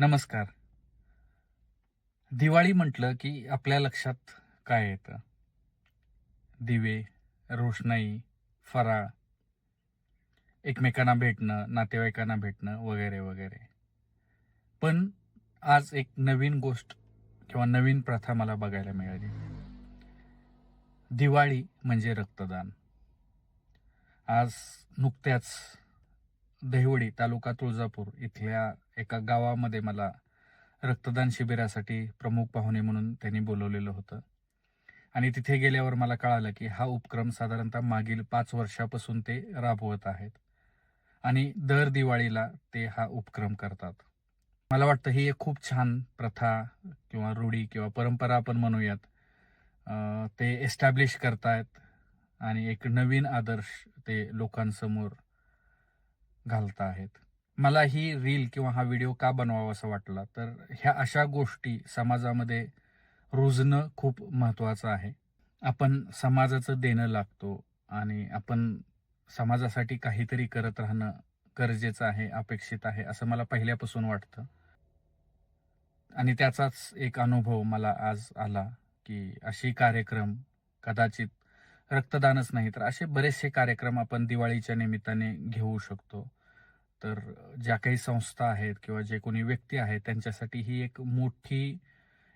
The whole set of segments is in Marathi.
नमस्कार. दिवाळी म्हटलं की आपल्या लक्षात काय येतं? दिवे रोषणाई फराळ. एकमेकांना भेटणं नातेवाईकांना भेटणं वगैरे वगैरे. पण आज एक नवीन गोष्ट किंवा नवीन प्रथा मला बघायला मिळाली. दिवाळी म्हणजे रक्तदान. आज नुकत्याच दहिवडी तालुका तुळजापूर इथल्या एका गावामध्ये मला रक्तदान शिबिरासाठी प्रमुख पाहुणे म्हणून त्यांनी बोलवलेलं होतं. आणि तिथे गेल्यावर मला कळालं की हा उपक्रम साधारणतः मागील पाच वर्षापासून ते राबवत आहेत. आणि दर दिवाळीला ते हा उपक्रम करतात. मला वाटतं ही एक खूप छान प्रथा किंवा रूढी किंवा परंपरा आपण म्हणूयात. ते एस्टॅब्लिश करतायत आणि एक नवीन आदर्श ते लोकांसमोर घालत आहेत मला ही रील किंवा हा व्हिडिओ का बनवावा असं वाटला? तर ह्या अशा गोष्टी समाजामध्ये रुजणं खूप महत्त्वाचं आहे. आपण समाजाचं देणं लागतो आणि आपण समाजासाठी काहीतरी करत राहणं गरजेचं आहे अपेक्षित आहे असं मला पहिल्यापासून वाटतं. आणि त्याचाच एक अनुभव मला आज आला की अशी कार्यक्रम कदाचित रक्तदानच नाही तर असे बरेचसे कार्यक्रम आपण दिवाळीच्या निमित्ताने घेऊ शकतो. तर ज्या काही संस्था आहेत किंवा जे कोणी व्यक्ती आहेत त्यांच्यासाठी ही एक मोठी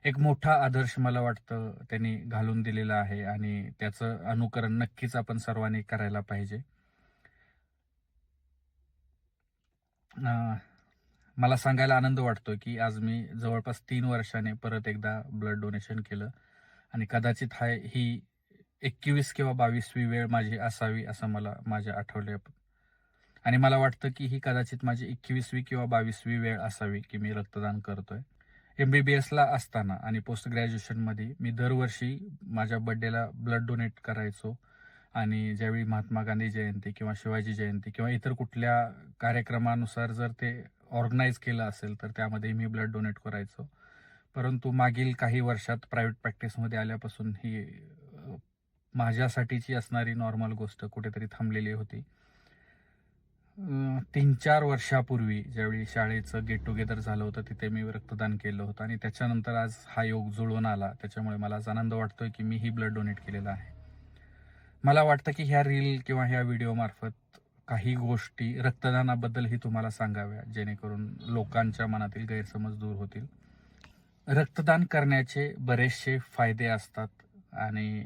एक मोठा आदर्श मला वाटतं त्यांनी घालून दिलेला आहे आणि त्याचं अनुकरण नक्कीच आपण सर्वांनी करायला पाहिजे. मला सांगायला आनंद वाटतो की आज मी जवळपास तीन वर्षाने परत एकदा ब्लड डोनेशन केलं आणि कदाचित हा ही एकवीस किंवा बावीसवी वेळ माझी असावी असं मला माझ्या आठवले आणि मला वाटतं की ही कदाचित माझी एकवीसवी किंवा बावीसवी वेळ असावी की मी रक्तदान करतोय. एम बी बी एसला असताना आणि पोस्ट ग्रॅज्युएशनमध्ये मी दरवर्षी माझ्या बड्डेला ब्लड डोनेट करायचो. आणि ज्यावेळी महात्मा गांधी जयंती किंवा शिवाजी जयंती किंवा इतर कुठल्या कार्यक्रमानुसार जर ते ऑर्गनाईज केलं असेल तर त्यामध्ये मी ब्लड डोनेट करायचो. परंतु मागील काही वर्षात प्रायव्हेट प्रॅक्टिसमध्ये आल्यापासून ही माझ्यासाठीची असणारी नॉर्मल गोष्ट कुठेतरी थांबलेली होती. तीन चार वर्षापूर्वी ज्यावेळी शाळेचं गेट टुगेदर झालं होतं तिथे मी रक्तदान केलं होतं आणि त्याच्यानंतर आज हा योग जुळून आला. त्याच्यामुळे मला आज आनंद वाटतोय की मी ही ब्लड डोनेट केलेलं आहे. मला वाटतं की ह्या रील किंवा ह्या व्हिडिओमार्फत काही गोष्टी रक्तदानाबद्दलही तुम्हाला सांगाव्या जेणेकरून लोकांच्या मनातील गैरसमज दूर होतील. रक्तदान करण्याचे बरेचसे फायदे असतात आणि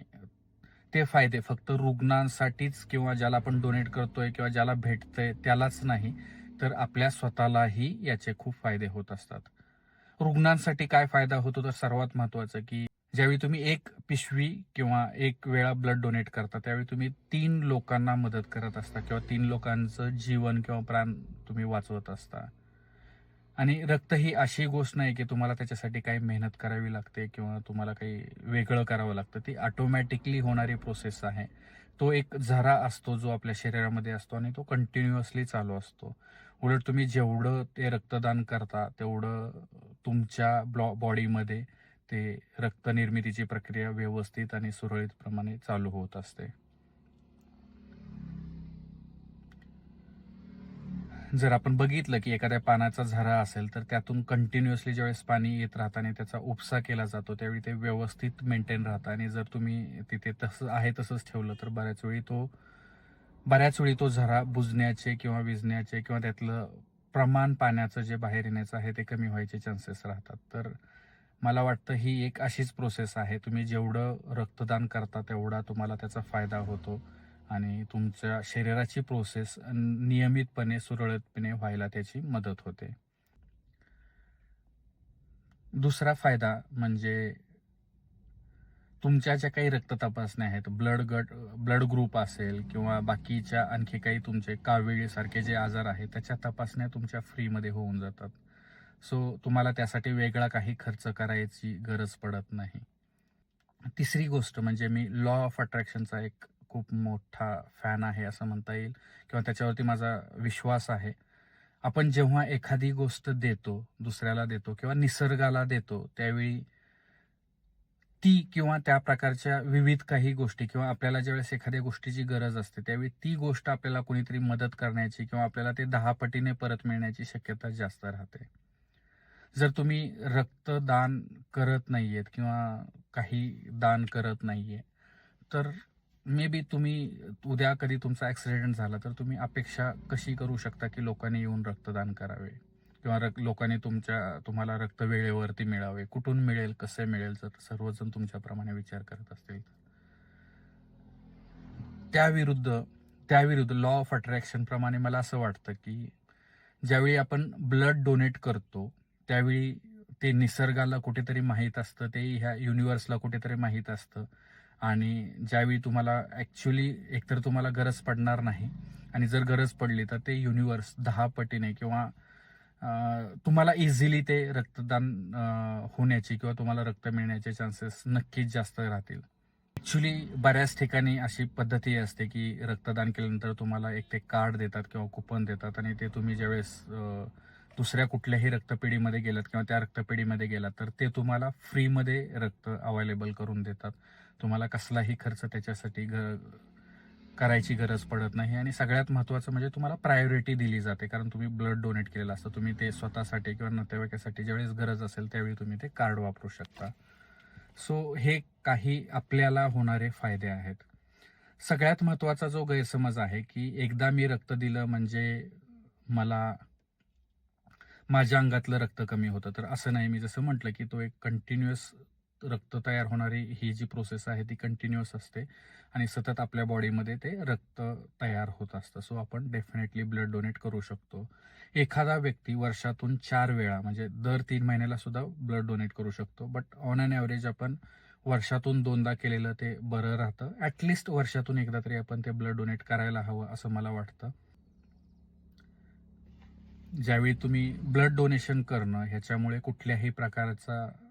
ते फायदे फक्त रुग्णांसाठीच किंवा ज्याला आपण डोनेट करतोय किंवा ज्याला भेटतंय त्यालाच नाही तर आपल्या स्वतःलाही याचे खूप फायदे होत असतात. रुग्णांसाठी काय फायदा होतो? तर सर्वात महत्वाचं की ज्यावेळी तुम्ही एक पिशवी किंवा एक वेळा ब्लड डोनेट करता त्यावेळी तुम्ही तीन लोकांना मदत करत असता किंवा तीन लोकांचं जीवन किंवा प्राण तुम्ही वाचवत असता. आणि रक्त ही अशी गोष्ट नाही की तुम्हाला त्याच्यासाठी काही मेहनत करावी लागते किंवा तुम्हाला काही वेगळं करावं लागतं. ती ऑटोमॅटिकली होणारी प्रोसेस आहे. तो एक झरा असतो जो आपल्या शरीरामध्ये असतो आणि तो कंटिन्युअसली चालू असतो. उलट तुम्ही जेवढं ते रक्तदान करता तेवढं तुमच्या ब्लॉ बॉडीमध्ये ते रक्तनिर्मितीची प्रक्रिया व्यवस्थित आणि सुरळीतप्रमाणे चालू होत असते. जर आपण बघितलं की एखाद्या पानाचा झरा असेल तर त्यातून कंटिन्युअसली ज्यावेळेस पाणी येत राहतं आणि त्याचा उपसा केला जातो त्यावेळी ते व्यवस्थित मेंटेन राहतं. आणि जर तुम्ही तिथे तसं आहे तसंच ठेवलं तर बऱ्याच वेळी तो बऱ्याच वेळी तो झरा बुजण्याचे किंवा विजण्याचे किंवा त्यातलं प्रमाण पाण्याचं जे बाहेर येण्याचं आहे ते कमी व्हायचे चान्सेस राहतात. तर मला वाटतं ही एक अशीच प्रोसेस आहे. तुम्ही जेवढं रक्तदान करता तेवढा तुम्हाला त्याचा फायदा होतो. आणि तुमच्या शरीराची प्रोसेस नियमितपणे सुरळीतपणे व्हायला त्याची मदत होते. दुसरा फायदा म्हणजे तुमच्या ज्या काही रक्त तपासण्या आहेत ब्लड गट ब्लड ग्रुप असेल किंवा बाकीच्या आणखी काही तुमचे कावेळीसारखे जे आजार आहेत त्याच्या तपासण्या तुमच्या फ्रीमध्ये होऊन जातात. सो तुम्हाला त्यासाठी वेगळा काही खर्च करायची गरज पडत नाही. तिसरी गोष्ट म्हणजे मी लॉ ऑफ अट्रॅक्शनचा एक खूप मोठा फॅन आहे असं म्हणता येईल. किंवा त्याच्यावरती माझा विश्वास आहे. आपण जेव्हा एखादी गोष्ट देतो दुसऱ्याला देतो किंवा निसर्गाला देतो त्यावेळी ती किंवा त्या प्रकारच्या विविध काही गोष्टी किंवा आपल्याला ज्यावेळेस एखाद्या गोष्टीची गरज असते त्यावेळी ती गोष्ट आपल्याला कोणीतरी मदत करण्याची किंवा आपल्याला ते दहा पटीने परत मिळण्याची शक्यता जास्त राहते. जर तुम्ही रक्तदान करत नाहीयेत किंवा काही दान करत नाहीये तर मे बी तुम्ही उद्या कधी तुमचा ॲक्सिडेंट झाला तर तुम्ही अपेक्षा कशी करू शकता की लोकांनी येऊन रक्तदान करावे? किंवा रक लोकांनी तुमच्या तुम्हाला रक्त वेळेवरती मिळावे? कुठून मिळेल कसे मिळेल? जर सर्वजण तुमच्याप्रमाणे विचार करत असतील. त्याविरुद्ध त्याविरुद्ध लॉ ऑफ अट्रॅक्शन प्रमाणे मला असं वाटतं की ज्यावेळी आपण ब्लड डोनेट करतो त्यावेळी ते निसर्गाला कुठेतरी माहीत असतं ते ह्या युनिवर्सला कुठेतरी माहीत असतं. आणि ज्यावेळी तुम्हाला ॲक्च्युली एकतर तुम्हाला गरज पडणार नाही आणि जर गरज पडली तर ते युनिवर्स दहा पटीने किंवा तुम्हाला इझिली ते रक्तदान होण्याची किंवा तुम्हाला रक्त मिळण्याचे चान्सेस नक्कीच जास्त राहतील. ॲक्च्युली बऱ्याच ठिकाणी अशी पद्धती असते की रक्तदान केल्यानंतर तुम्हाला एक ते कार्ड देतात किंवा कुपन देतात आणि ते तुम्ही ज्यावेळेस दुसऱ्या कुठल्याही रक्तपेढीमध्ये गेलात किंवा त्या रक्तपेढीमध्ये गेलात तर ते तुम्हाला फ्रीमध्ये रक्त अवेलेबल करून देतात. तुम्हाला कसलाही खर्च त्याच्यासाठी ग करायची गरज पडत नाही आणि सगळ्यात महत्त्वाचं म्हणजे तुम्हाला प्रायोरिटी दिली जाते. कारण तुम्ही ब्लड डोनेट केलेलं असतं. तुम्ही ते स्वतःसाठी किंवा नातेवाईकासाठी ज्यावेळेस गरज असेल त्यावेळी तुम्ही ते कार्ड वापरू शकता. सो हे काही आपल्याला होणारे फायदे आहेत. सगळ्यात महत्त्वाचा जो गैरसमज आहे की एकदा मी रक्त दिलं म्हणजे मला माझ्या अंगातलं रक्त कमी होतं. तर असं नाही. मी जसं म्हटलं की तो एक कंटिन्युअस रक्त तयार होणारी ही जी प्रोसेस आहे ती कंटिन्युअस असते. आणि सतत आपल्या बॉडीमध्ये ते रक्त तयार होत असतं. सो आपण डेफिनेटली ब्लड डोनेट करू शकतो. एखादा व्यक्ती वर्षातून चार वेळा म्हणजे दर तीन महिन्याला सुद्धा ब्लड डोनेट करू शकतो. बट ऑन अन ॲव्हरेज आपण वर्षातून दोनदा केलेलं ते बरं राहतं. ॲटलिस्ट वर्षातून एकदा तरी आपण ते ब्लड डोनेट करायला हवं असं मला वाटतं. ज्यावेळी तुम्ही ब्लड डोनेशन करणं ह्याच्यामुळे कुठल्याही प्रकारचा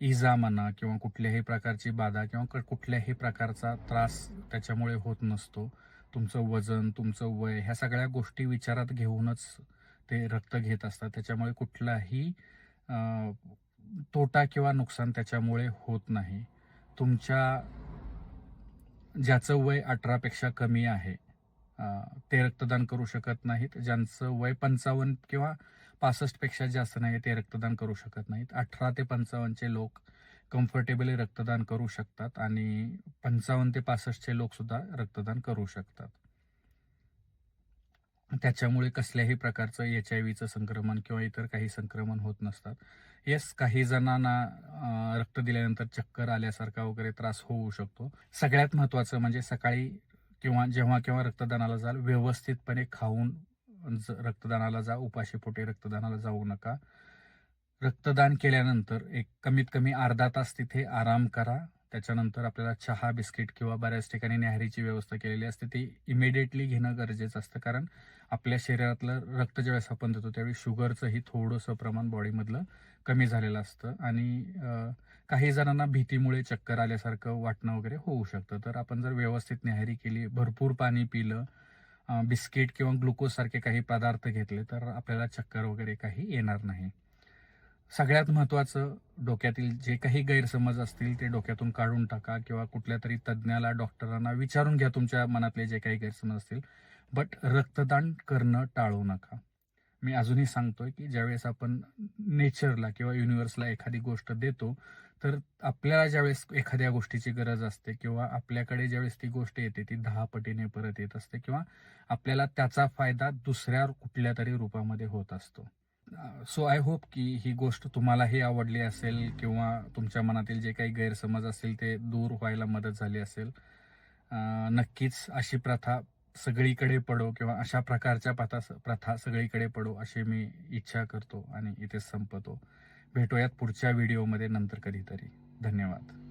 इजा म्हणा किंवा कुठल्याही प्रकारची बाधा किंवा क- कुठल्याही प्रकारचा त्रास त्याच्यामुळे होत नसतो. तुमचं वजन तुमचं वय ह्या सगळ्या गोष्टी विचारात घेऊनच ते रक्त घेत असतात. त्याच्यामुळे कुठलाही तोटा किंवा नुकसान त्याच्यामुळे होत नाही. तुमच्या ज्याचं वय अठरापेक्षा कमी आहे ते रक्तदान करू शकत नाहीत. ज्यांचं वय पंचावन्न किंवा पासष्टपेक्षा जास्त नाही ते रक्तदान करू शकत नाहीत. अठरा ते पंचावन्नचे लोक कम्फर्टेबली रक्तदान करू शकतात आणि पंचावन्न ते पासष्टचे लोकसुद्धा रक्तदान करू शकतात. त्याच्यामुळे कसल्याही प्रकारचं एच आय व्हीचं संक्रमण किंवा इतर काही संक्रमण होत नसतात. येस काही जणांना रक्त दिल्यानंतर चक्कर आल्यासारखा वगैरे त्रास होऊ शकतो. सगळ्यात महत्त्वाचं म्हणजे सकाळी किंवा जेव्हा केव्हा रक्तदानाला जाल व्यवस्थितपणे खाऊन रक्तदानाला जा उपाशीपोटी रक्तदानाला जाऊ नका. रक्तदान केल्यानंतर एक कमीत कमी अर्धा तास तिथे आराम करा. त्याच्यानंतर आपल्याला चहा बिस्किट किंवा बऱ्याच ठिकाणी न्याहारीची व्यवस्था केलेली असते. ती इमिडिएटली घेणं गरजेचं असतं. कारण आपल्या शरीरातलं रक्त ज्यावेळेस आपण देतो त्यावेळी शुगरचंही थोडंसं प्रमाण बॉडीमधलं कमी झालेलं असतं. आणि काही जणांना भीतीमुळे चक्कर आल्यासारखं वाटणं वगैरे होऊ शकतं. तर आपण जर व्यवस्थित न्याहारी केली भरपूर पाणी पिलं बिस्किट किंवा ग्लुकोज सारखे काही पदार्थ घेतले तर आपल्याला चक्कर वगैरे काही येणार नाही. सगळ्यात महत्त्वाचं डोक्यातील जे काही गैरसमज असतील ते डोक्यातून काढून टाका किंवा कुठल्या तरी तज्ज्ञाला डॉक्टरांना विचारून घ्या तुमच्या मनातले जे काही गैरसमज असतील. बट रक्तदान करणं टाळू नका. मी अजूनही सांगतोय की ज्यावेळेस आपण नेचरला किंवा युनिव्हर्सला एखादी गोष्ट देतो तर आपल्याला ज्यावेळेस एखाद्या गोष्टीची गरज असते किंवा आपल्याकडे ज्यावेळेस ती गोष्ट येते ती दहा पटीने परत येत असते किंवा आपल्याला त्याचा फायदा दुसऱ्या कुठल्या तरी रूपामध्ये होत असतो. सो आय होप की ही गोष्ट तुम्हालाही आवडली असेल किंवा तुमच्या मनातील जे काही गैरसमज असेल ते दूर व्हायला मदत झाली असेल. नक्कीच अशी प्रथा सगळीकडे पडो किंवा अशा प्रकारच्या प्रथा प्रथा सगळीकडे पडो अशी मी इच्छा करतो आणि इथे संपतो. भेटूयात पुढच्या व्हिडिओमध्ये नंतर कधीतरी. धन्यवाद.